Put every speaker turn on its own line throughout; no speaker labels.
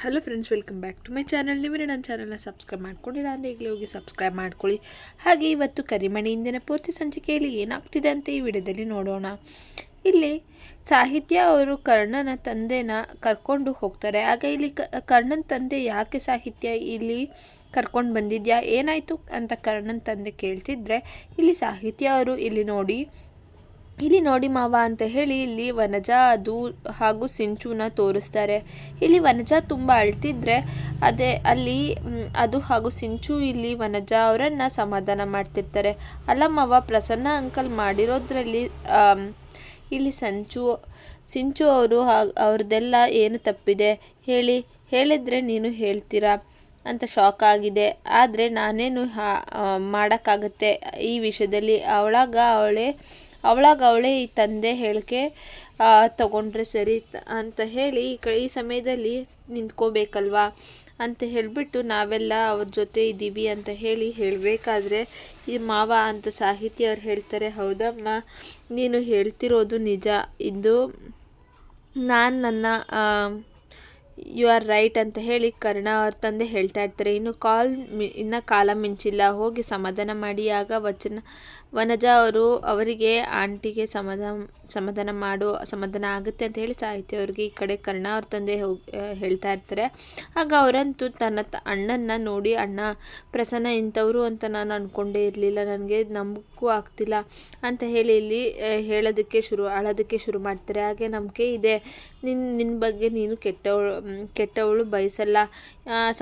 Hello friends welcome back to my channel ನೀವೇ ನನ್ನ ಚಾನಲ್ನ ಸಬ್ಸ್ಕ್ರೈಬ್ ಮಾಡ್ಕೊಂಡಿಲ್ಲ ಅಂದರೆ ಈಗಲೇ ಹೋಗಿ ಸಬ್ಸ್ಕ್ರೈಬ್ ಮಾಡ್ಕೊಳ್ಳಿ. ಹಾಗೆ ಇವತ್ತು ಕರಿಮಣಿ ಪೂರ್ತಿ ಸಂಚಿಕೆಯಲ್ಲಿ ಏನಾಗ್ತಿದೆ ಅಂತ ಈ ವಿಡಿಯೋದಲ್ಲಿ ನೋಡೋಣ. ಇಲ್ಲಿ ಸಾಹಿತ್ಯ ಅವರು ಕರ್ಣನ ತಂದೆನ ಕರ್ಕೊಂಡು ಹೋಗ್ತಾರೆ. ಆಗ ಇಲ್ಲಿ ಕರ್ಣನ ತಂದೆ ಯಾಕೆ ಸಾಹಿತ್ಯ ಇಲ್ಲಿ ಕರ್ಕೊಂಡು ಬಂದಿದ್ಯಾ? ಏನಾಯಿತು ಅಂತ ಕರ್ಣನ ತಂದೆ ಕೇಳ್ತಿದ್ರೆ, ಇಲ್ಲಿ ಸಾಹಿತ್ಯ ಅವರು ಇಲ್ಲಿ ನೋಡಿ ಇಲ್ಲಿ ನೋಡಿ ಮಾವ ಅಂತ ಹೇಳಿ ಇಲ್ಲಿ ವನಜ, ಅದು ಹಾಗೂ ಸಿಂಚುನ ತೋರಿಸ್ತಾರೆ. ಇಲ್ಲಿ ವನಜ ತುಂಬ ಅಳ್ತಿದ್ರೆ ಅದೇ ಅಲ್ಲಿ ಅದು ಹಾಗೂ ಸಿಂಚು ಇಲ್ಲಿ ವನಜ ಅವರನ್ನು ಸಮಾಧಾನ ಮಾಡ್ತಿರ್ತಾರೆ. ಅಲ್ಲ ಮಾವ, ಪ್ರಸನ್ನ ಅಂಕಲ್ ಮಾಡಿರೋದ್ರಲ್ಲಿ ಇಲ್ಲಿ ಸಂಚು, ಸಿಂಚು ಅವರು ಅವ್ರದ್ದೆಲ್ಲ ಏನು ತಪ್ಪಿದೆ? ಹೇಳಿ, ಹೇಳಿದರೆ ನೀನು ಹೇಳ್ತೀರಾ? ಅಂತ ಶಾಕ್ ಆಗಿದೆ. ಆದರೆ ನಾನೇನು ಹಾ ಮಾಡೋಕ್ಕಾಗತ್ತೆ ಈ ವಿಷಯದಲ್ಲಿ. ಅವಳಾಗ ಅವಳೇ ಅವಳಾಗ ಅವಳೇ ಈ ತಂದೆ ಹೇಳಿಕೆ ತಗೊಂಡ್ರೆ ಸರಿ ಅಂತ ಹೇಳಿ ಈ ಈ ಸಮಯದಲ್ಲಿ ನಿಂತ್ಕೋಬೇಕಲ್ವಾ? ಅಂತ ಹೇಳಿಬಿಟ್ಟು ನಾವೆಲ್ಲ ಅವ್ರ ಜೊತೆ ಇದ್ದೀವಿ ಅಂತ ಹೇಳಿ ಹೇಳಬೇಕಾದ್ರೆ, ಈ ಮಾವ ಅಂತ ಸಾಹಿತಿ ಅವ್ರು ಹೇಳ್ತಾರೆ, ಹೌದಮ್ಮ, ನೀನು ಹೇಳ್ತಿರೋದು ನಿಜ. ಇದು ನಾನು ನನ್ನ ಯು ಆರ್ ರೈಟ್ ಅಂತ ಹೇಳಿ ಕರ್ಣ ಅವ್ರ ತಂದೆ ಹೇಳ್ತಾ ಇರ್ತಾರೆ. ಇನ್ನು ಕಾಲ್ ಮಿ, ಇನ್ನು ಕಾಲ ಮಿಂಚಿಲ್ಲ. ಹೋಗಿ ಸಮಾಧಾನ ಮಾಡಿ. ಆಗ ವಚನ, ವನಜ ಅವರು ಅವರಿಗೆ, ಆಂಟಿಗೆ ಸಮಾಧಾನ ಸಮಾಧಾನ ಮಾಡು, ಸಮಾಧಾನ ಆಗುತ್ತೆ ಅಂತ ಹೇಳಿ ಸಾಹಿತ್ಯ ಅವ್ರಿಗೆ ಈ ಕಡೆ ಕರ್ಣ ಅವ್ರ ತಂದೆ ಹೋಗಿ ಹೇಳ್ತಾ ಇರ್ತಾರೆ. ಆಗ ಅವರಂತೂ ತನ್ನ ಅಣ್ಣನ ನೋಡಿ, ಅಣ್ಣ, ಪ್ರಸನ್ನ ಇಂಥವ್ರು ಅಂತ ನಾನು ಅಂದ್ಕೊಂಡೇ ಇರಲಿಲ್ಲ. ನನಗೆ ನಂಬಕ್ಕೂ ಆಗ್ತಿಲ್ಲ ಅಂತ ಹೇಳಿ ಇಲ್ಲಿ ಹೇಳೋದಕ್ಕೆ ಶುರು ಅಳೋದಕ್ಕೆ ಶುರು ಮಾಡ್ತಾರೆ. ಹಾಗೆ ನಂಬಿಕೆ ಇದೆ. ನಿನ್ನ ನಿನ್ನ ಬಗ್ಗೆ ನೀನು ಕೆಟ್ಟವಳು ಕೆಟ್ಟವಳು ಬಯಸಲ್ಲ.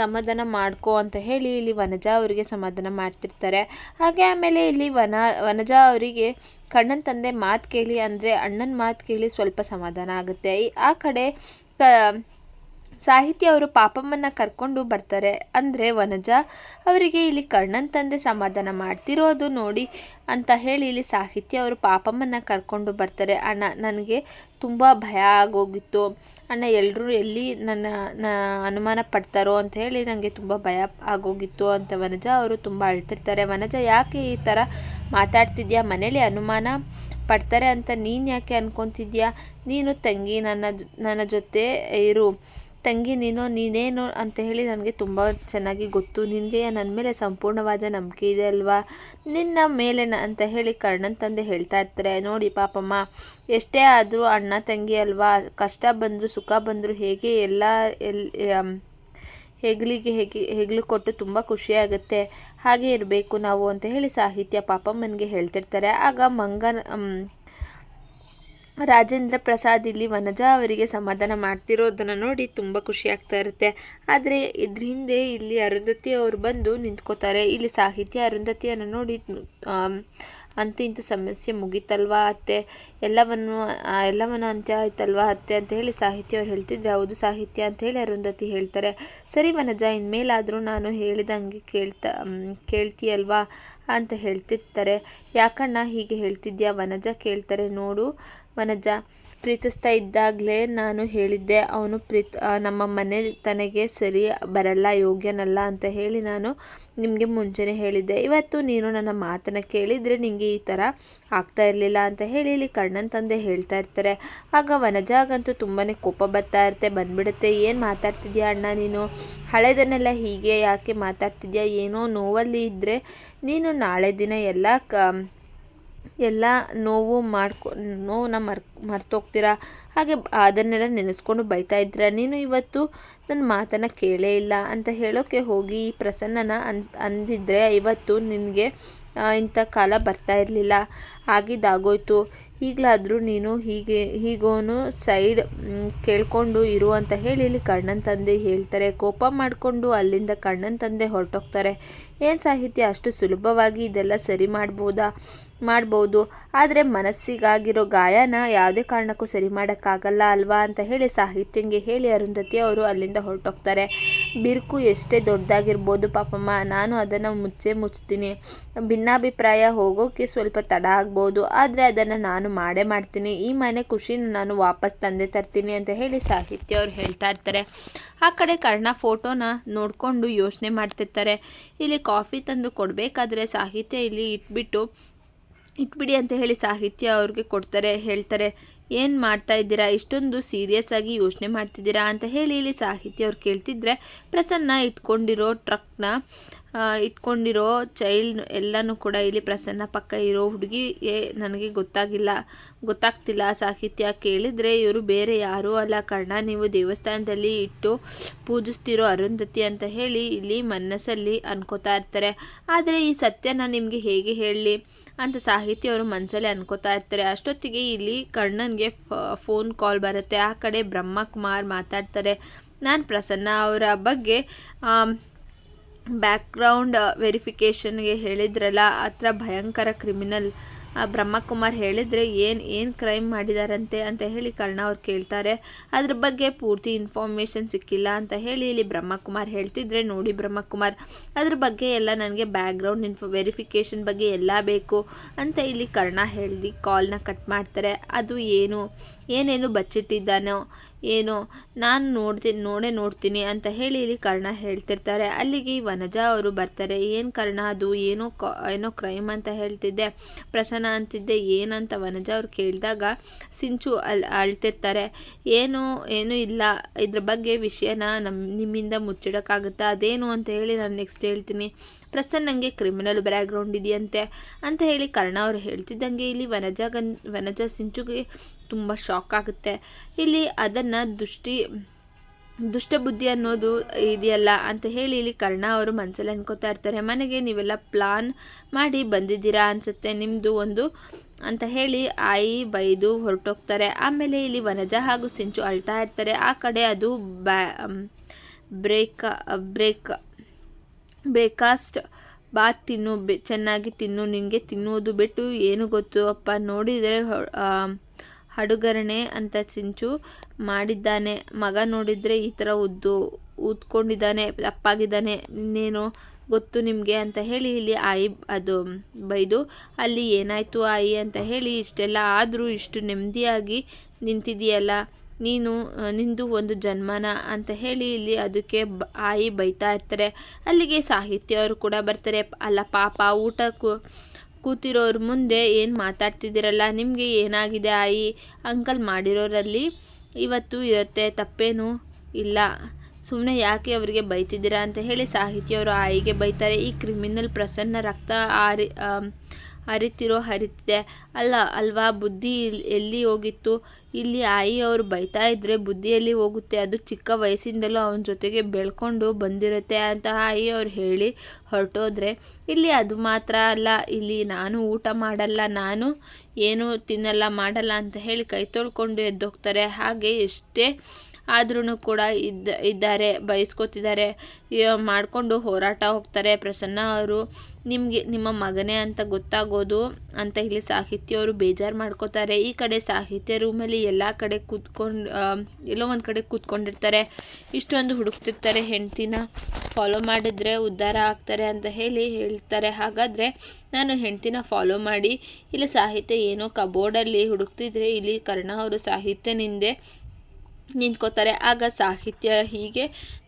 ಸಮಾಧಾನ ಮಾಡ್ಕೋ ಅಂತ ಹೇಳಿ ಇಲ್ಲಿ ವನಜಾ ಅವರಿಗೆ ಸಮಾಧಾನ ಮಾಡ್ತಿರ್ತಾರೆ. ಹಾಗೆ ಆಮೇಲೆ ಇಲ್ಲಿ ವನ, ವನಜಾ ಅವರಿಗೆ ಕಣ್ಣನ ತಂದೆ ಮಾತು ಕೇಳಿ ಅಂದರೆ ಅಣ್ಣನ ಮಾತು ಕೇಳಿ ಸ್ವಲ್ಪ ಸಮಾಧಾನ ಆಗುತ್ತೆ. ಆ ಕಡೆ ಸಾಹಿತ್ಯ ಅವರು ಪಾಪಮ್ಮನ ಕರ್ಕೊಂಡು ಬರ್ತಾರೆ. ಅಂದರೆ ವನಜ, ಅವರಿಗೆ ಇಲ್ಲಿ ಕರ್ಣನ್ ತಂದೆ ಸಮಾಧಾನ ಮಾಡ್ತಿರೋದು ನೋಡಿ ಅಂತ ಹೇಳಿ ಇಲ್ಲಿ ಸಾಹಿತ್ಯ ಅವರು ಪಾಪಮ್ಮನ ಕರ್ಕೊಂಡು ಬರ್ತಾರೆ. ಅಣ್ಣ, ನನಗೆ ತುಂಬ ಭಯ ಆಗೋಗಿತ್ತು. ಅಣ್ಣ ಎಲ್ಲರೂ ಎಲ್ಲಿ ನನ್ನ ಅನುಮಾನ ಪಡ್ತಾರೋ ಅಂತ ಹೇಳಿ ನನಗೆ ತುಂಬ ಭಯ ಆಗೋಗಿತ್ತು ಅಂತ ವನಜ ಅವರು ತುಂಬ ಅಳ್ತಿರ್ತಾರೆ. ವನಜ, ಯಾಕೆ ಈ ಥರ ಮಾತಾಡ್ತಿದ್ಯಾ? ಮನೇಲಿ ಅನುಮಾನ ಪಡ್ತಾರೆ ಅಂತ ನೀನು ಯಾಕೆ ಅನ್ಕೊತಿದ್ಯಾ? ನೀನು ತಂಗಿ, ನನ್ನ ನನ್ನ ಜೊತೆ ಇರು. ತಂಗಿ ನೀನು, ನೀನೇನು ಅಂತ ಹೇಳಿ ನನಗೆ ತುಂಬ ಚೆನ್ನಾಗಿ ಗೊತ್ತು. ನಿನಗೆ ನನ್ನ ಮೇಲೆ ಸಂಪೂರ್ಣವಾದ ನಂಬಿಕೆ ಇದೆ ಅಲ್ವಾ? ನಿನ್ನ ಮೇಲೆ ಅಂತ ಹೇಳಿ ಕರ್ಣನ್ ತಂದೆ ಹೇಳ್ತಾ ಇರ್ತಾರೆ. ನೋಡಿ ಪಾಪಮ್ಮ, ಎಷ್ಟೇ ಆದರೂ ಅಣ್ಣ, ತಂಗಿ ಅಲ್ವಾ, ಕಷ್ಟ ಬಂದರೂ, ಸುಖ ಬಂದರೂ ಹೇಗೆ ಎಲ್ಲ ಎಲ್ ಹೆಗ್ಲಿಗೆ ಹೆಗಿ, ಹೆಗಲು ಕೊಟ್ಟು ತುಂಬ ಖುಷಿಯಾಗುತ್ತೆ ಹಾಗೆ ಇರಬೇಕು ನಾವು ಅಂತ ಹೇಳಿ ಸಾಹಿತ್ಯ ಪಾಪಮ್ಮನಿಗೆ ಹೇಳ್ತಿರ್ತಾರೆ. ಆಗ ಮಂಗನ ರಾಜೇಂದ್ರ ಪ್ರಸಾದ್ ಇಲ್ಲಿ ವನಜಾ ಅವರಿಗೆ ಸಮಾಧಾನ ಮಾಡ್ತಿರೋದನ್ನು ನೋಡಿ ತುಂಬ ಖುಷಿ ಆಗ್ತಾ ಇರುತ್ತೆ. ಆದರೆ ಇದ್ರ ಹಿಂದೆ ಇಲ್ಲಿ ಅರುಂಧತಿ ಅವರು ಬಂದು ನಿಂತ್ಕೋತಾರೆ. ಇಲ್ಲಿ ಸಾಹಿತ್ಯ ಅರುಂಧತಿಯನ್ನು ನೋಡಿ ಅಂತೂ ಇಂತೂ ಸಮಸ್ಯೆ ಮುಗೀತಲ್ವಾ ಅತ್ತೆ? ಎಲ್ಲವನ್ನು ಎಲ್ಲವನ್ನು ಅಂತ್ಯ ಆಯ್ತಲ್ವಾ ಅತ್ತೆ ಅಂತ ಹೇಳಿ ಸಾಹಿತ್ಯ ಅವ್ರು ಹೇಳ್ತಿದ್ರೆ ಹೌದು ಸಾಹಿತ್ಯ ಅಂತ ಹೇಳಿ ಅರುಂಧತಿ ಹೇಳ್ತಾರೆ. ಸರಿ ವನಜ, ಇನ್ಮೇಲಾದರೂ ನಾನು ಹೇಳಿದಂಗೆ ಕೇಳ್ತಾ ಕೇಳ್ತೀಯಲ್ವಾ? ಅಂತ ಹೇಳ್ತಿರ್ತಾರೆ. ಯಾಕಣ್ಣ ಹೀಗೆ ಹೇಳ್ತಿದ್ಯಾ? ವನಜ ಕೇಳ್ತಾರೆ, ನೋಡು. ವನಜ, ಪ್ರೀತಿಸ್ತಾ ಇದ್ದಾಗಲೇ ನಾನು ಹೇಳಿದ್ದೆ, ಅವನು ಪ್ರೀತ್ ನಮ್ಮ ಮನೆ ತನಗೆ ಸರಿ ಬರಲ್ಲ, ಯೋಗ್ಯನಲ್ಲ ಅಂತ ಹೇಳಿ ನಾನು ನಿಮಗೆ ಮುಂಚೆನೇ ಹೇಳಿದ್ದೆ. ಇವತ್ತು ನೀನು ನನ್ನ ಮಾತನ್ನು ಕೇಳಿದರೆ ನಿಮಗೆ ಈ ಥರ ಆಗ್ತಾ ಇರಲಿಲ್ಲ ಅಂತ ಹೇಳಿ ಇಲ್ಲಿ ಕಣ್ಣನ್ ತಂದೆ ಹೇಳ್ತಾ ಇರ್ತಾರೆ. ಆಗ ವನಜಾಗಂತೂ ತುಂಬಾ ಕೋಪ ಬರ್ತಾ ಇರುತ್ತೆ. ಬಂದ್ಬಿಡುತ್ತೆ. ಏನು ಮಾತಾಡ್ತಿದ್ಯಾ ಅಣ್ಣ ನೀನು? ಹಳೆದನ್ನೆಲ್ಲ ಹೀಗೆ ಯಾಕೆ ಮಾತಾಡ್ತಿದ್ಯಾ? ಏನೋ ನೋವಲ್ಲಿ ಇದ್ದರೆ ನೀನು ನಾಳೆ ದಿನ ಎಲ್ಲ ಕ, ಎಲ್ಲ ನೋವು ಮಾಡ್ಕೊ ನೋವನ್ನ ಮರ್, ಮರ್ತೋಗ್ತೀರಾ? ಹಾಗೆ ಅದನ್ನೆಲ್ಲ ನೆನೆಸ್ಕೊಂಡು ಬೈತಾ ಇದ್ದೀರಾ? ನೀನು ಇವತ್ತು ನನ್ನ ಮಾತನ್ನು ಕೇಳೇ ಇಲ್ಲ ಅಂತ ಹೇಳೋಕ್ಕೆ ಹೋಗಿ ಈ ಪ್ರಸನ್ನನ ಅನ್ ಅಂದಿದ್ರೆ ಇವತ್ತು ನಿನಗೆ ಇಂಥ ಕಾಲ ಬರ್ತಾ ಇರಲಿಲ್ಲ. ಆಗಿದ್ದಾಗೋಯ್ತು. ಈಗಲಾದರೂ ನೀನು ಹೀಗೆ, ಹೀಗೋನು ಸೈಡ್ ಕೇಳಿಕೊಂಡು ಇರು ಅಂತ ಹೇಳಿ ಇಲ್ಲಿ ಕಣ್ಣನ ತಂದೆ ಹೇಳ್ತಾರೆ. ಕೋಪ ಮಾಡಿಕೊಂಡು ಅಲ್ಲಿಂದ ಕಣ್ಣನ ತಂದೆ ಹೊರಟೋಗ್ತಾರೆ. ಏನು ಸಾಹಿತ್ಯ? ಅಷ್ಟು ಸುಲಭವಾಗಿ ಇದೆಲ್ಲ ಸರಿ ಮಾಡ್ಬೋದಾ? ಮಾಡ್ಬೋದು. ಆದರೆ ಮನಸ್ಸಿಗಾಗಿರೋ ಗಾಯನ ಯಾವುದೇ ಕಾರಣಕ್ಕೂ ಸರಿ ಮಾಡೋಕ್ಕಾಗಲ್ಲ ಅಲ್ವಾ ಅಂತ ಹೇಳಿ ಸಾಹಿತ್ಯಂಗೆ ಹೇಳಿ ಅರುಂಧತಿ ಅವರು ಅಲ್ಲಿಂದ ಹೊರಟೋಗ್ತಾರೆ. ಬಿರುಕು ಎಷ್ಟೇ ದೊಡ್ಡದಾಗಿರ್ಬೋದು ಪಾಪಮ್ಮ, ನಾನು ಅದನ್ನು ಮುಚ್ಚೇ ಮುಚ್ತೀನಿ. ಭಿನ್ನಾಭಿಪ್ರಾಯ ಹೋಗೋಕ್ಕೆ ಸ್ವಲ್ಪ ತಡ ಆಗ್ಬೋದು. ಆದರೆ ಅದನ್ನು ನಾನು ಮಾಡೇ ಮಾಡ್ತೀನಿ. ಈ ಮನೆ ಖುಷಿನ ನಾನು ವಾಪಸ್ ತಂದೆ ತರ್ತೀನಿ ಅಂತ ಹೇಳಿ ಸಾಹಿತ್ಯ ಅವ್ರು ಹೇಳ್ತಾ ಇರ್ತಾರೆ. ಆ ಕಡೆ ಕರ್ಣ ಫೋಟೋನ ನೋಡಿಕೊಂಡು ಯೋಚನೆ ಮಾಡ್ತಿರ್ತಾರೆ. ಇಲ್ಲಿ ಕಾಫಿ ತಂದು ಕೊಡಬೇಕಾದ್ರೆ ಸಾಹಿತ್ಯ ಇಲ್ಲಿ ಇಟ್ಬಿಟ್ಟು ಇಟ್ಬಿಡಿ ಅಂತ ಹೇಳಿ ಸಾಹಿತ್ಯ ಅವ್ರಿಗೆ ಕೊಡ್ತಾರೆ, ಹೇಳ್ತಾರೆ, ಏನು ಮಾಡ್ತಾ ಇದ್ದೀರಾ? ಇಷ್ಟೊಂದು ಸೀರಿಯಸ್ ಆಗಿ ಯೋಚನೆ ಮಾಡ್ತಿದ್ದೀರಾ? ಅಂತ ಹೇಳಿ ಇಲ್ಲಿ ಸಾಹಿತ್ಯ ಅವ್ರು ಕೇಳ್ತಿದ್ರೆ, ಪ್ರಸನ್ನ ಇಟ್ಕೊಂಡಿರೋ ಟ್ರಕ್ನ ಇಟ್ಕೊಂಡಿರೋ ಚೈಲ್ಡ್ ಎಲ್ಲನೂ ಕೂಡ ಇಲ್ಲಿ ಪ್ರಸನ್ನ ಪಕ್ಕ ಇರೋ ಹುಡುಗಿಗೆ ನನಗೆ ಗೊತ್ತಾಗಿಲ್ಲ, ಗೊತ್ತಾಗ್ತಿಲ್ಲ ಸಾಹಿತ್ಯ ಕೇಳಿದರೆ. ಇವರು ಬೇರೆ ಯಾರೂ ಅಲ್ಲ. ಕರ್ಣ, ನೀವು ದೇವಸ್ಥಾನದಲ್ಲಿ ಇಟ್ಟು ಪೂಜಿಸ್ತಿರೋ ಅರುಂಧತಿ ಅಂತ ಹೇಳಿ ಇಲ್ಲಿ ಮನಸ್ಸಲ್ಲಿ ಅನ್ಕೋತಾ ಇರ್ತಾರೆ. ಆದರೆ ಈ ಸತ್ಯನ ನಿಮಗೆ ಹೇಗೆ ಹೇಳಲಿ? ಅಂತ ಸಾಹಿತಿ ಅವರು ಮನಸ್ಸಲ್ಲಿ ಅನ್ಕೋತಾ ಇರ್ತಾರೆ. ಅಷ್ಟೊತ್ತಿಗೆ ಇಲ್ಲಿ ಕರ್ಣನ್ಗೆ ಫೋನ್ ಕಾಲ್ ಬರುತ್ತೆ. ಆ ಕಡೆ ಬ್ರಹ್ಮಕುಮಾರ್ ಮಾತಾಡ್ತಾರೆ. ನಾನು ಪ್ರಸನ್ನ ಅವರ ಬಗ್ಗೆ ಬ್ಯಾಕ್ಗ್ರೌಂಡ್, ವೆರಿಫಿಕೇಷನ್ಗೆ ಹೇಳಿದ್ರಲ್ಲ ಹತ್ರ ಭಯಂಕರ ಕ್ರಿಮಿನಲ್ ಬ್ರಹ್ಮಕುಮಾರ್ ಹೇಳಿದರೆ ಏನು ಏನು ಕ್ರೈಮ್ ಮಾಡಿದಾರಂತೆ ಅಂತ ಹೇಳಿ ಕರ್ಣ ಅವ್ರು ಕೇಳ್ತಾರೆ. ಅದ್ರ ಬಗ್ಗೆ ಪೂರ್ತಿ ಇನ್ಫಾರ್ಮೇಷನ್ ಸಿಕ್ಕಿಲ್ಲ ಅಂತ ಹೇಳಿ ಇಲ್ಲಿ ಬ್ರಹ್ಮಕುಮಾರ್ ಹೇಳ್ತಿದ್ರೆ, ನೋಡಿ ಬ್ರಹ್ಮಕುಮಾರ್, ಅದ್ರ ಬಗ್ಗೆ ಎಲ್ಲ ನನಗೆ ಬ್ಯಾಕ್ಗ್ರೌಂಡ್ ಇನ್ಫೋ ವೆರಿಫಿಕೇಷನ್ ಬಗ್ಗೆ ಎಲ್ಲ ಬೇಕು ಅಂತ ಇಲ್ಲಿ ಕರ್ಣ ಹೇಳಿ ಕಾಲ್ನ ಕಟ್ ಮಾಡ್ತಾರೆ. ಅದು ಏನು, ಏನೇನು ಬಚ್ಚಿಟ್ಟಿದ್ದಾನೋ ಏನೋ, ನಾನು ನೋಡ್ತೀನಿ ನೋಡೇ ನೋಡ್ತೀನಿ ಅಂತ ಹೇಳಿ ಇಲ್ಲಿ ಕರ್ಣ ಹೇಳ್ತಿರ್ತಾರೆ. ಅಲ್ಲಿಗೆ ವನಜಾ ಅವರು ಬರ್ತಾರೆ. ಏನು ಕರ್ಣ, ಅದು ಏನೋ ಏನೋ ಕ್ರೈಮ್ ಅಂತ ಹೇಳ್ತಿದ್ದೆ. ಪ್ರಸನ್ನ ಅಂತಿದ್ದೆ, ಏನಂತ ವನಜಾ ಅವ್ರು ಕೇಳಿದಾಗ ಸಿಂಚು ಅಲ್, ಅಳ್ತಿರ್ತಾರೆ. ಏನು, ಏನೂ ಇಲ್ಲ. ಇದ್ರ ಬಗ್ಗೆ ವಿಷಯನ ನಮ್ಮ ನಿಮ್ಮಿಂದ ಮುಚ್ಚಿಡೋಕ್ಕಾಗುತ್ತಾ? ಅದೇನು ಅಂತ ಹೇಳಿ ನಾನು ನೆಕ್ಸ್ಟ್ ಹೇಳ್ತೀನಿ. ಪ್ರಸನ್ನಂಗೆ ಕ್ರಿಮಿನಲ್ ಬ್ಯಾಕ್ಗ್ರೌಂಡ್ ಇದೆಯಂತೆ ಅಂತ ಹೇಳಿ ಕರ್ಣ ಅವರು ಹೇಳ್ತಿದ್ದಂಗೆ ಇಲ್ಲಿ ವನಜಾ ಗನ್, ವನಜಾ ಸಿಂಚುಗೆ ತುಂಬ ಶಾಕ್ ಆಗುತ್ತೆ. ಇಲ್ಲಿ ಅದನ್ನು ದೃಷ್ಟಿ, ದುಷ್ಟಬುದ್ಧಿ ಅನ್ನೋದು ಇದೆಯಲ್ಲ ಅಂತ ಹೇಳಿ ಇಲ್ಲಿ ಕರ್ಣ ಅವರು ಮನಸ್ಸಲ್ಲಿ ಅನ್ಕೋತಾ ಇರ್ತಾರೆ. ಮನೆಗೆ ನೀವೆಲ್ಲ ಪ್ಲಾನ್ ಮಾಡಿ ಬಂದಿದ್ದೀರಾ ಅನಿಸುತ್ತೆ ನಿಮ್ಮದು ಒಂದು ಅಂತ ಹೇಳಿ ಆಯಿ ಬೈದು ಹೊರಟೋಗ್ತಾರೆ. ಆಮೇಲೆ ಇಲ್ಲಿ ವನಜಾ ಹಾಗೂ ಸಿಂಚು ಅಳ್ತಾ ಇರ್ತಾರೆ. ಆ ಕಡೆ ಅದು ಬ್ರೇಕ್ ಬ್ರೇಕ್ ಬ್ರೇಕಾಸ್ಟ್ ಬಾತ್ ತಿನ್ನು, ಬೆ, ಚೆನ್ನಾಗಿ ತಿನ್ನು ನಿನಗೆ ತಿನ್ನೋದು ಬಿಟ್ಟು ಏನು ಗೊತ್ತು? ಅಪ್ಪ ನೋಡಿದರೆ ಹಡುಗರಣೆ ಅಂತ ಚಿಂಚು ಮಾಡಿದ್ದಾನೆ. ಮಗ ನೋಡಿದರೆ ಈ ಥರ ಉದ್ದು ಊದ್ಕೊಂಡಿದ್ದಾನೆ ಅಪ್ಪಾಗಿದ್ದಾನೆ ಇನ್ನೇನು ಗೊತ್ತು ನಿಮಗೆ ಅಂತ ಹೇಳಿ ಇಲ್ಲಿ ಆಯಿ, ಅದು ಬೈದು, ಅಲ್ಲಿ ಏನಾಯಿತು ಆಯಿ ಅಂತ ಹೇಳಿ ಇಷ್ಟೆಲ್ಲ ಆದರೂ ಇಷ್ಟು ನೆಮ್ಮದಿಯಾಗಿ ನಿಂತಿದೆಯಲ್ಲ ನೀನು ನಿಂದು ಒಂದು ಜನ್ಮನ ಅಂತ ಹೇಳಿ ಇಲ್ಲಿ ಅದಕ್ಕೆ ಆಯಿ ಬೈತಾ ಇರ್ತಾರೆ. ಅಲ್ಲಿಗೆ ಸಾಹಿತ್ಯ ಕೂಡ ಬರ್ತಾರೆ. ಅಲ್ಲ, ಪಾಪ ಊಟ ಕೂತಿರೋರ ಮುಂದೆ ಏನು ಮಾತಾಡ್ತಿದ್ದೀರಲ್ಲ, ನಿಮಗೆ ಏನಾಗಿದೆ ಆಯಿ? ಅಂಕಲ್ ಮಾಡಿರೋರಲ್ಲಿ ಇವತ್ತು ಇರುತ್ತೆ, ತಪ್ಪೇನು ಇಲ್ಲ. ಸುಮ್ಮನೆ ಯಾಕೆ ಅವರಿಗೆ ಬೈತಿದ್ದೀರಾ ಅಂತ ಹೇಳಿ ಸಾಹಿತ್ಯವರು ಆಯಿಗೆ ಬೈತಾರೆ. ಈ ಕ್ರಿಮಿನಲ್ ಪ್ರಸನ್ನ ರಕ್ತ ಆರಿ ಹರಿತಿರೋ ಹರಿತಿದೆ ಅಲ್ಲ, ಅಲ್ವಾ? ಬುದ್ಧಿ ಎಲ್ಲಿ ಹೋಗಿತ್ತು? ಇಲ್ಲಿ ಆಯಿ ಅವರು ಬೈತಾ ಇದ್ರೆ ಬುದ್ಧಿಯಲ್ಲಿ ಹೋಗುತ್ತೆ. ಅದು ಚಿಕ್ಕ ವಯಸ್ಸಿಂದಲೂ ಅವನ ಜೊತೆಗೆ ಬೆಳ್ಕೊಂಡು ಬಂದಿರುತ್ತೆ ಅಂತ ಆಯಿ ಅವ್ರು ಹೇಳಿ ಹೊರಟೋದ್ರೆ, ಇಲ್ಲಿ ಅದು ಮಾತ್ರ ಅಲ್ಲ, ಇಲ್ಲಿ ನಾನು ಊಟ ಮಾಡಲ್ಲ, ನಾನು ಏನು ತಿನ್ನಲ್ಲ, ಮಾಡಲ್ಲ ಅಂತ ಹೇಳಿ ಕೈ ತೊಳ್ಕೊಂಡು ಎದ್ದೋಗ್ತಾರೆ. ಹಾಗೆ ಎಷ್ಟೇ ಆದ್ರೂ ಕೂಡ ಇದ್ದ, ಇದ್ದಾರೆ, ಬಯಸ್ಕೊತಿದ್ದಾರೆ. ಮಾಡಿಕೊಂಡು ಹೋರಾಟ ಹೋಗ್ತಾರೆ. ಪ್ರಸನ್ನ ಅವರು, ನಿಮಗೆ, ನಿಮ್ಮ ಮಗನೇ ಅಂತ ಗೊತ್ತಾಗೋದು ಅಂತ ಇಲ್ಲಿ ಸಾಹಿತ್ಯ ಅವರು ಬೇಜಾರು ಮಾಡ್ಕೋತಾರೆ. ಈ ಕಡೆ ಸಾಹಿತ್ಯ ರೂಮಲ್ಲಿ ಎಲ್ಲ ಕಡೆ ಕೂತ್ಕೊಂಡು ಎಲ್ಲೋ ಒಂದು ಕಡೆ ಕೂತ್ಕೊಂಡಿರ್ತಾರೆ. ಇಷ್ಟೊಂದು ಹುಡುಕ್ತಿರ್ತಾರೆ ಹೆಂಡ್ತಿನ. ಫಾಲೋ ಮಾಡಿದ್ರೆ ಉದ್ಧಾರ ಆಗ್ತಾರೆ ಅಂತ ಹೇಳಿ ಹೇಳ್ತಾರೆ. ಹಾಗಾದರೆ ನಾನು ಹೆಂಡ್ತಿನ ಫಾಲೋ ಮಾಡಿ, ಇಲ್ಲಿ ಸಾಹಿತ್ಯ ಏನೋ ಕಬೋರ್ಡಲ್ಲಿ ಹುಡುಕ್ತಿದ್ರೆ ಇಲ್ಲಿ ಕರ್ಣ ಅವರು ಸಾಹಿತ್ಯನಿಂದೆ ನಿಂತ್ಕೋತಾರೆ. ಆಗ ಸಾಹಿತ್ಯ ಹೀಗೆ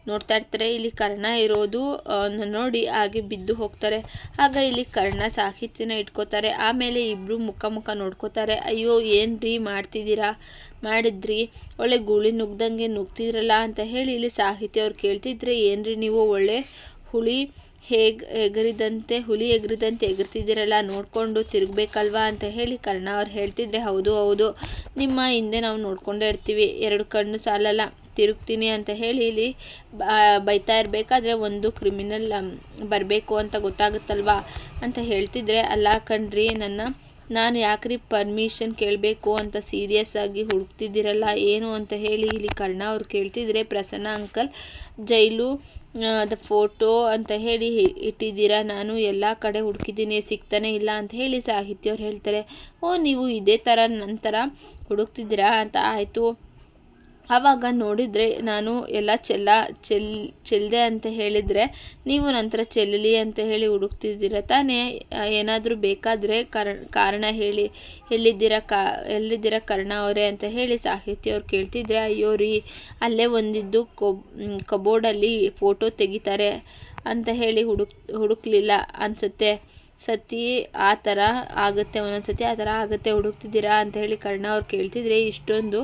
ನೋಡ್ತಾ ಇರ್ತಾರೆ. ಇಲ್ಲಿ ಕರ್ಣ ಇರೋದು ನೋಡಿ ಹಾಗೆ ಬಿದ್ದು ಹೋಗ್ತಾರೆ. ಆಗ ಇಲ್ಲಿ ಕರ್ಣ ಸಾಹಿತ್ಯನ ಇಟ್ಕೋತಾರೆ. ಆಮೇಲೆ ಇಬ್ಬರು ಮುಖ ಮುಖ ನೋಡ್ಕೋತಾರೆ. ಅಯ್ಯೋ ಏನ್ರಿ ಮಾಡ್ತಿದ್ದೀರಾ? ಮಾಡಿದ್ರಿ. ಒಳ್ಳೆ ಗೂಳಿ ನುಗ್ದಂಗೆ ನುಗ್ತಿದ್ರಲ್ಲ ಅಂತ ಹೇಳಿ ಇಲ್ಲಿ ಸಾಹಿತ್ಯ ಅವ್ರು ಕೇಳ್ತಿದ್ರೆ, ಏನ್ರಿ ನೀವು ಒಳ್ಳೆ ಹುಳಿ ಹೇಗೆ ಎಗರಿದಂತೆ, ಹುಲಿ ಎಗರಿದಂತೆ ಎಗರ್ತಿದ್ದೀರಲ್ಲ, ನೋಡಿಕೊಂಡು ತಿರುಗಬೇಕಲ್ವಾ ಅಂತ ಹೇಳಿ ಕರ್ಣ ಅವ್ರು ಹೇಳ್ತಿದ್ರೆ, ಹೌದು ಹೌದು, ನಿಮ್ಮ ಹಿಂದೆ ನಾವು ನೋಡ್ಕೊಂಡೇ ಇರ್ತೀವಿ, ಎರಡು ಕಣ್ಣು ಸಾಲಲ್ಲ, ತಿರುಗ್ತೀನಿ ಅಂತ ಹೇಳಿ ಇಲ್ಲಿ ಬೈತಾ ಇರಬೇಕಾದ್ರೆ ಒಂದು ಕ್ರಿಮಿನಲ್ ಬರಬೇಕು ಅಂತ ಗೊತ್ತಾಗುತ್ತಲ್ವಾ? ಅಂತ ಹೇಳ್ತಿದ್ರೆ, ಅಲ್ಲ ಕಣ್ರಿ, ನನ್ನ, ನಾನು ಯಾಕ್ರಿ ಪರ್ಮಿಷನ್ ಕೇಳಬೇಕು ಅಂತ ಸೀರಿಯಸ್ ಆಗಿ ಹುಡುಕ್ತಿದ್ದೀರಲ್ಲ, ಏನು? ಅಂತ ಹೇಳಿ ಇಲ್ಲಿ ಕರ್ಣ ಅವ್ರು ಕೇಳ್ತಿದ್ರೆ, ಪ್ರಸನ್ನ ಅಂಕಲ್ ಜೈಲು ದ ಫೋಟೋ ಅಂತ ಹೇಳಿ ಇಟ್ಟಿದ್ದೀರಾ? ನಾನು ಎಲ್ಲ ಕಡೆ ಹುಡುಕಿದ್ದೀನಿ, ಸಿಗ್ತಾನೆ ಇಲ್ಲ ಅಂತ ಹೇಳಿ ಸಾಹಿತ್ಯ ಅವ್ರು ಹೇಳ್ತಾರೆ, ಓ, ನೀವು ಇದೇ ಥರ ನಂತರ ಹುಡುಕ್ತಿದ್ದೀರಾ? ಅಂತ ಆಯಿತು. ಆವಾಗ ನೋಡಿದರೆ ನಾನು ಎಲ್ಲ ಚೆಲ್ಲ, ಚೆಲ್ ಚೆಲ್ಲದೆ ಅಂತ ಹೇಳಿದರೆ, ನೀವು ನಂತರ ಚೆಲ್ಲಲಿ ಅಂತ ಹೇಳಿ ಹುಡುಕ್ತಿದ್ದೀರ. ತಾನೇ ಏನಾದರೂ ಬೇಕಾದರೆ ಕಾರಣ ಹೇಳಿ, ಎಲ್ಲಿದ್ದೀರ ಕಾ, ಎಲ್ಲಿದ್ದೀರ ಕರ್ಣ ಅವರೇ ಅಂತ ಹೇಳಿ ಸಾಹಿತ್ಯ ಅವ್ರು ಕೇಳ್ತಿದ್ರೆ, ಅಯ್ಯೋ ರೀ, ಅಲ್ಲೇ ಒಂದಿದ್ದು ಕಬ್ ಕಬೋರ್ಡಲ್ಲಿ ಫೋಟೋ ತೆಗಿತಾರೆ ಅಂತ ಹೇಳಿ ಹುಡುಕ್, ಹುಡುಕ್ಲಿಲ್ಲ ಅನಿಸುತ್ತೆ. ಸತಿ ಆ ಥರ ಆಗುತ್ತೆ, ಒಂದೊಂದು ಸತಿ ಆ ಥರ ಆಗುತ್ತೆ, ಹುಡುಕ್ತಿದ್ದೀರಾ ಅಂತ ಹೇಳಿ ಕರ್ಣ ಅವ್ರು ಕೇಳ್ತಿದ್ರೆ ಇಷ್ಟೊಂದು.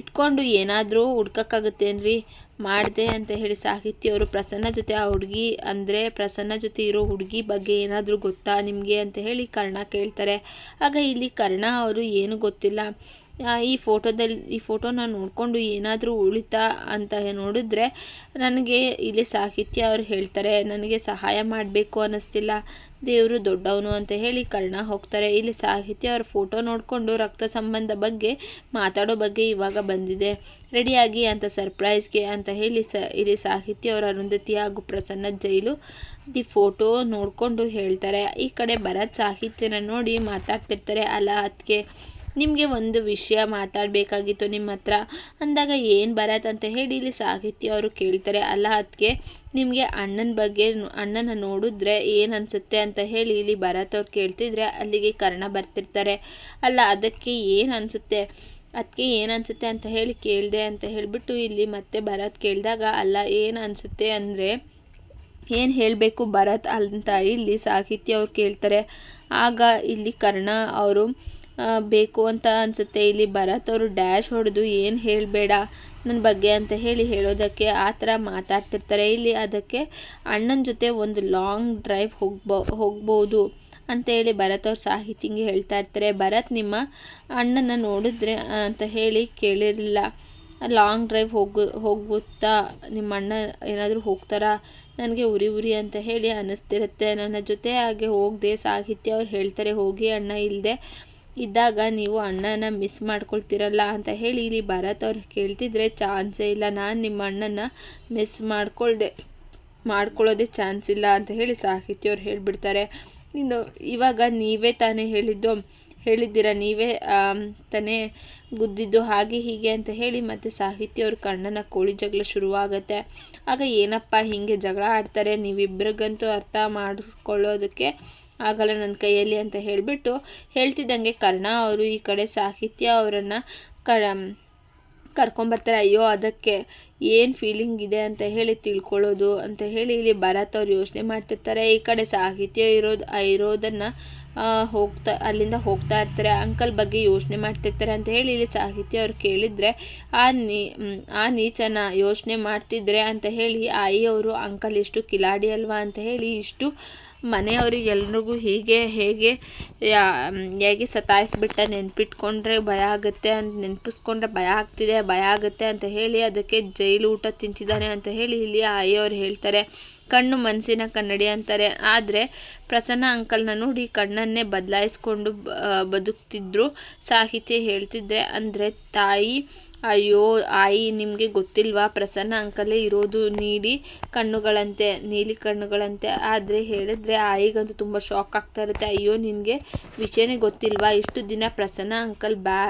ಇಟ್ಕೊಂಡು ಏನಾದರೂ ಹುಡ್ಕಕ್ಕಾಗುತ್ತೇನ್ರಿ ಮಾಡಿದೆ ಅಂತ ಹೇಳಿ ಸಾಹಿತ್ಯ ಅವರು ಪ್ರಸನ್ನ ಜೊತೆ ಆ ಹುಡುಗಿ, ಅಂದರೆ ಪ್ರಸನ್ನ ಜೊತೆ ಇರೋ ಹುಡುಗಿ ಬಗ್ಗೆ ಏನಾದರೂ ಗೊತ್ತಾ ನಿಮಗೆ ಅಂತ ಹೇಳಿ ಕರ್ಣ ಕೇಳ್ತಾರೆ. ಆಗ ಇಲ್ಲಿ ಕರ್ಣ ಅವರು ಏನು ಗೊತ್ತಿಲ್ಲ. ಈ ಫೋಟೋದಲ್ಲಿ, ಈ ಫೋಟೋನ ನೋಡಿಕೊಂಡು ಏನಾದರೂ ಉಳಿತಾ ಅಂತ ನೋಡಿದ್ರೆ ನನಗೆ ಇಲ್ಲಿ ಸಾಹಿತ್ಯ ಅವರು ಹೇಳ್ತಾರೆ, ನನಗೆ ಸಹಾಯ ಮಾಡಬೇಕು ಅನ್ನಿಸ್ತಿಲ್ಲ, ದೇವರು ದೊಡ್ಡವನು ಅಂತ ಹೇಳಿ ಕರ್ಣ ಹೋಗ್ತಾರೆ. ಇಲ್ಲಿ ಸಾಹಿತ್ಯ ಅವ್ರ ಫೋಟೋ ನೋಡಿಕೊಂಡು ರಕ್ತ ಸಂಬಂಧ ಬಗ್ಗೆ, ಮಾತಾಡೋ ಬಗ್ಗೆ ಇವಾಗ ಬಂದಿದೆ. ರೆಡಿಯಾಗಿ ಅಂತ ಸರ್ಪ್ರೈಸ್ಗೆ ಅಂತ ಹೇಳಿ ಸ, ಇಲ್ಲಿ ಸಾಹಿತ್ಯ ಅವರ ಅರುಂಧತಿ ಹಾಗೂ ಪ್ರಸನ್ನ ಜೈಲು ದಿ ಫೋಟೋ ನೋಡಿಕೊಂಡು ಹೇಳ್ತಾರೆ. ಈ ಕಡೆ ಭರತ್ ಸಾಹಿತ್ಯನ ನೋಡಿ ಮಾತಾಡ್ತಿರ್ತಾರೆ ಅಲ್ಲ ಅದಕ್ಕೆ ನಿಮಗೆ ಒಂದು ವಿಷಯ ಮಾತಾಡಬೇಕಾಗಿತ್ತು ನಿಮ್ಮ ಹತ್ರ. ಅಂದಾಗ ಏನು ಬರತ್ತೆ ಅಂತ ಹೇಳಿ ಇಲ್ಲಿ ಸಾಹಿತ್ಯ ಅವರು ಕೇಳ್ತಾರೆ. ಅಲ್ಲ ಅದಕ್ಕೆ ನಿಮಗೆ ಅಣ್ಣನ ಬಗ್ಗೆ ಅಣ್ಣನ ನೋಡಿದ್ರೆ ಏನು ಅನಿಸುತ್ತೆ ಅಂತ ಹೇಳಿ ಇಲ್ಲಿ ಅವ್ರು ಕೇಳ್ತಿದ್ರೆ ಅಲ್ಲಿಗೆ ಕರ್ಣ ಬರ್ತಿರ್ತಾರೆ. ಅಲ್ಲ, ಅದಕ್ಕೆ ಏನು ಅನಿಸುತ್ತೆ? ಅದಕ್ಕೆ ಏನು ಅನಿಸುತ್ತೆ ಅಂತ ಹೇಳಿ ಕೇಳಿದೆ ಅಂತ ಹೇಳಿಬಿಟ್ಟು ಇಲ್ಲಿ ಮತ್ತೆ ಭರತ್ ಕೇಳಿದಾಗ, ಅಲ್ಲ, ಏನು ಅನಿಸುತ್ತೆ ಅಂದರೆ ಏನು ಹೇಳಬೇಕು ಭರತ್ ಅಂತ ಇಲ್ಲಿ ಸಾಹಿತ್ಯ ಅವ್ರು ಕೇಳ್ತಾರೆ. ಆಗ ಇಲ್ಲಿ ಕರ್ಣ ಅವರು ಬೇಕು ಅಂತ ಅನಿಸುತ್ತೆ. ಇಲ್ಲಿ ಭರತ್ ಅವರು ಡ್ಯಾಶ್ ಹೊಡೆದು ಏನು ಹೇಳಬೇಡ ನನ್ನ ಬಗ್ಗೆ ಅಂತ ಹೇಳಿ ಹೇಳೋದಕ್ಕೆ ಆ ಥರ ಮಾತಾಡ್ತಿರ್ತಾರೆ. ಇಲ್ಲಿ ಅದಕ್ಕೆ ಅಣ್ಣನ ಜೊತೆ ಒಂದು ಲಾಂಗ್ ಡ್ರೈವ್ ಹೋಗ್ಬೋ, ಹೋಗ್ಬೋದು ಅಂತೇಳಿ ಭರತ್ ಅವ್ರ ಸಾಹಿತಿಗೆ ಹೇಳ್ತಾ ಇರ್ತಾರೆ. ಭರತ್ ನಿಮ್ಮ ಅಣ್ಣನ ನೋಡಿದ್ರೆ ಅಂತ ಹೇಳಿ ಕೇಳಿರಲಿಲ್ಲ. ಲಾಂಗ್ ಡ್ರೈವ್ ಹೋಗು, ಹೋಗುತ್ತಾ? ನಿಮ್ಮ ಅಣ್ಣ ಏನಾದರೂ ಹೋಗ್ತಾರಾ? ನನಗೆ ಉರಿ ಉರಿ ಅಂತ ಹೇಳಿ ಅನ್ನಿಸ್ತಿರುತ್ತೆ ನನ್ನ ಜೊತೆ ಹಾಗೆ ಹೋಗದೆ ಸಾಹಿತ್ಯ ಅವ್ರು ಹೇಳ್ತಾರೆ, ಹೋಗಿ ಅಣ್ಣ ಇಲ್ಲದೆ ಇದ್ದಾಗ ನೀವು ಅಣ್ಣನ ಮಿಸ್ ಮಾಡ್ಕೊಳ್ತಿರಲ್ಲ ಅಂತ ಹೇಳಿ ಇಲ್ಲಿ ಭರತ್ ಅವ್ರು ಕೇಳ್ತಿದ್ರೆ ಚಾನ್ಸೇ ಇಲ್ಲ. ನಾನು ನಿಮ್ಮ ಅಣ್ಣನ ಮಿಸ್ ಮಾಡ್ಕೊಳ್ದೆ, ಮಾಡ್ಕೊಳ್ಳೋದೇ ಚಾನ್ಸ್ ಇಲ್ಲ ಅಂತ ಹೇಳಿ ಸಾಹಿತ್ಯವ್ರು ಹೇಳಿಬಿಡ್ತಾರೆ. ಇನ್ನು ಇವಾಗ ನೀವೇ ತಾನೇ ಹೇಳಿದ್ದು, ಹೇಳಿದ್ದೀರ? ನೀವೇ ತಾನೇ ಗುದ್ದಿದ್ದು ಹಾಗೆ ಹೀಗೆ ಅಂತ ಹೇಳಿ ಮತ್ತು ಸಾಹಿತ್ಯ ಅವ್ರ ಕಣ್ಣನ ಕೋಳಿ ಜಗಳ ಶುರುವಾಗತ್ತೆ. ಆಗ ಏನಪ್ಪ ಹೀಗೆ ಜಗಳ ಆಡ್ತಾರೆ? ನೀವಿಬ್ರಿಗಂತೂ ಅರ್ಥ ಮಾಡಿಕೊಳ್ಳೋದಕ್ಕೆ ಆಗಲ್ಲ ನನ್ನ ಕೈಯಲ್ಲಿ ಅಂತ ಹೇಳಿಬಿಟ್ಟು ಹೇಳ್ತಿದ್ದಂಗೆ ಕರ್ಣ ಅವರು ಈ ಕಡೆ ಸಾಹಿತ್ಯ ಅವರನ್ನು ಕ ಕರ್ಕೊಂಬರ್ತಾರೆ. ಅಯ್ಯೋ, ಅದಕ್ಕೆ ಏನು ಫೀಲಿಂಗ್ ಇದೆ ಅಂತ ಹೇಳಿ ತಿಳ್ಕೊಳ್ಳೋದು ಅಂತ ಹೇಳಿ ಇಲ್ಲಿ ಭರತ್ ಅವ್ರು ಯೋಚನೆ ಮಾಡ್ತಿರ್ತಾರೆ. ಈ ಕಡೆ ಸಾಹಿತ್ಯ ಇರೋದು, ಇರೋದನ್ನು ಹೋಗ್ತಾ, ಅಲ್ಲಿಂದ ಹೋಗ್ತಾ ಇರ್ತಾರೆ. ಅಂಕಲ್ ಬಗ್ಗೆ ಯೋಚನೆ ಮಾಡ್ತಿರ್ತಾರೆ ಅಂತ ಹೇಳಿ ಇಲ್ಲಿ ಸಾಹಿತ್ಯ ಅವ್ರು ಕೇಳಿದರೆ, ಆ ನೀ ಆ ನೀಚನ ಯೋಚನೆ ಮಾಡ್ತಿದ್ರೆ ಅಂತ ಹೇಳಿ ಆಯಿಯವರು ಅಂಕಲ್ ಎಷ್ಟು ಕಿಲಾಡಿ ಅಲ್ವಾ? ಅಂತ ಹೇಳಿ ಇಷ್ಟು ಮನೆಯವರಿಗೆಲ್ರಿಗೂ ಹೀಗೆ ಹೇಗೆ ಹೇಗೆ ಸತಾಯಿಸ್ಬಿಟ್ಟ ನೆನ್ಪಿಟ್ಕೊಂಡ್ರೆ ಭಯ ಆಗುತ್ತೆ ಅಂತ ನೆನಪಿಸ್ಕೊಂಡ್ರೆ ಭಯ ಆಗ್ತಿದೆ, ಭಯ ಆಗುತ್ತೆ ಅಂತ ಹೇಳಿ ಅದಕ್ಕೆ ಜೈಲು ಊಟ ತಿಂತಿದ್ದಾನೆ ಅಂತ ಹೇಳಿ ಇಲ್ಲಿ ಆಯೋರು ಹೇಳ್ತಾರೆ. ಕಣ್ಣು ಮನಸ್ಸಿನ ಕನ್ನಡಿ ಅಂತಾರೆ. ಆದರೆ ಪ್ರಸನ್ನ ಅಂಕಲ್ನ ನೋಡಿ ಕಣ್ಣನ್ನೇ ಬದಲಾಯಿಸ್ಕೊಂಡು ಬದುಕ್ತಿದ್ರು. ಸಾಹಿತ್ಯ ಹೇಳ್ತಿದ್ರೆ ಅಂದರೆ ತಾಯಿ ಅಯ್ಯೋ, ಆಯಿ, ನಿಮಗೆ ಗೊತ್ತಿಲ್ವಾ? ಪ್ರಸನ್ನ ಅಂಕಲೇ ಇರೋದು ನೀಲಿ ಕಣ್ಣುಗಳಂತೆ ನೀಲಿ ಕಣ್ಣುಗಳಂತೆ. ಆದರೆ ಹೇಳಿದ್ರೆ ಆಯಿಗಂತೂ ತುಂಬ ಶಾಕ್ ಆಗ್ತಾ ಇರುತ್ತೆ. ಅಯ್ಯೋ, ನಿನಗೆ ವಿಷಯನೇ ಗೊತ್ತಿಲ್ವಾ? ಇಷ್ಟು ದಿನ ಪ್ರಸನ್ನ ಅಂಕಲ್ ಬ್ಯಾ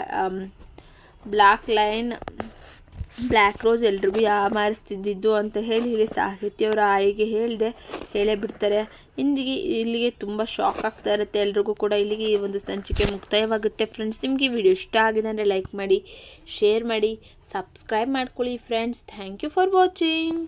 ಬ್ಲ್ಯಾಕ್ ಲೈನ್ ಬ್ಲ್ಯಾಕ್ ರೋಸ್ ಎಲ್ರಿಗೂ ಯಾಮಾರಿಸ್ತಿದ್ದಿದ್ದು ಅಂತ ಹೇಳಿ ಇಲ್ಲಿ ಸಾಹಿತ್ಯವರ ಆಯಿಗೆ ಹೇಳಿದೆ, ಹೇಳೇ ಬಿಡ್ತಾರೆ. ಇಂದಿಗೆ ಇಲ್ಲಿಗೆ ತುಂಬ ಶಾಕ್ ಆಗ್ತಾ ಇರುತ್ತೆ. ಎಲ್ರಿಗೂ ಕೂಡ ಇಲ್ಲಿಗೆ ಈ ಒಂದು ಸಂಚಿಕೆ ಮುಕ್ತಾಯವಾಗುತ್ತೆ. ಫ್ರೆಂಡ್ಸ್ ನಿಮಗೆ ವಿಡಿಯೋ ಇಷ್ಟ ಆಗಿದೆ ಅಂದರೆ ಲೈಕ್ ಮಾಡಿ ಶೇರ್ ಮಾಡಿ ಸಬ್ಸ್ಕ್ರೈಬ್ ಮಾಡ್ಕೊಳ್ಳಿ friends thank you for watching